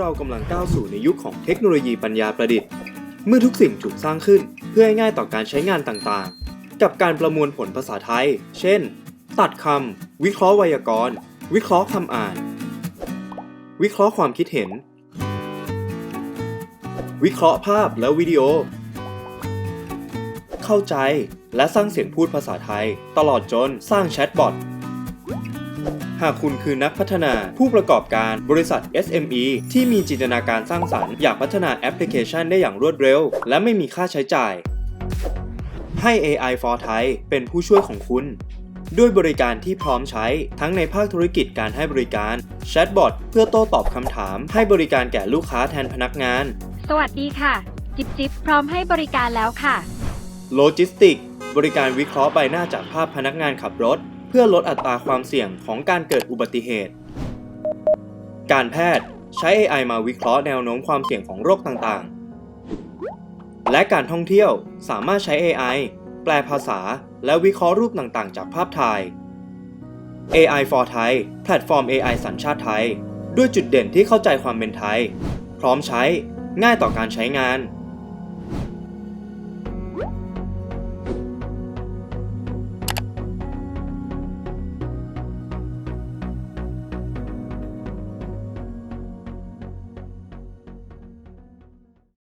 เรากำลังก้าวสู่ในยุคของเทคโนโลยีปัญญาประดิษฐ์ เมื่อทุกสิ่งถูกสร้างขึ้นเพื่อให้ง่ายต่อการใช้งานต่างๆ กับการประมวลผลภาษาไทย เช่น ตัดคำ วิเคราะห์ไวยากรณ์ วิเคราะห์คำอ่าน วิเคราะห์ความคิดเห็น วิเคราะห์ภาพและวิดีโอ เข้าใจและสร้างเสียงพูดภาษาไทย ตลอดจนสร้างแชทบอท หากคุณคือนักพัฒนาผู้ประกอบการบริษัท SME ที่มีจินตนาการสร้างสรรค์อยากพัฒนาแอปพลิเคชันได้อย่างรวดเร็ว และไม่มีค่าใช้จ่าย ให้ AI for Thai เป็นผู้ช่วยของคุณ ด้วยบริการที่พร้อมใช้ทั้งในภาคธุรกิจการให้บริการแชทบอทเพื่อโต้ตอบคำถาม ให้บริการแก่ลูกค้าแทนพนักงาน สวัสดีค่ะ จิบจิบพร้อมให้บริการแล้วค่ะโลจิสติกบริการวิเคราะห์ใบหน้าจากภาพพนักงานขับรถเพื่อลดอัตราความเสี่ยงของการเกิดอุบัติเหตุ การแพทย์ใช้ AI มาวิเคราะห์แนวโน้มความเสี่ยงของโรคต่างๆ และการท่องเที่ยวสามารถใช้ AI แปลภาษา และวิเคราะห์รูปต่างๆ จากภาพถ่าย AI for Thai แพลตฟอร์ม AI สัญชาติไทย ด้วยจุดเด่นที่เข้าใจความเป็นไทย พร้อมใช้ง่ายต่อการใช้งาน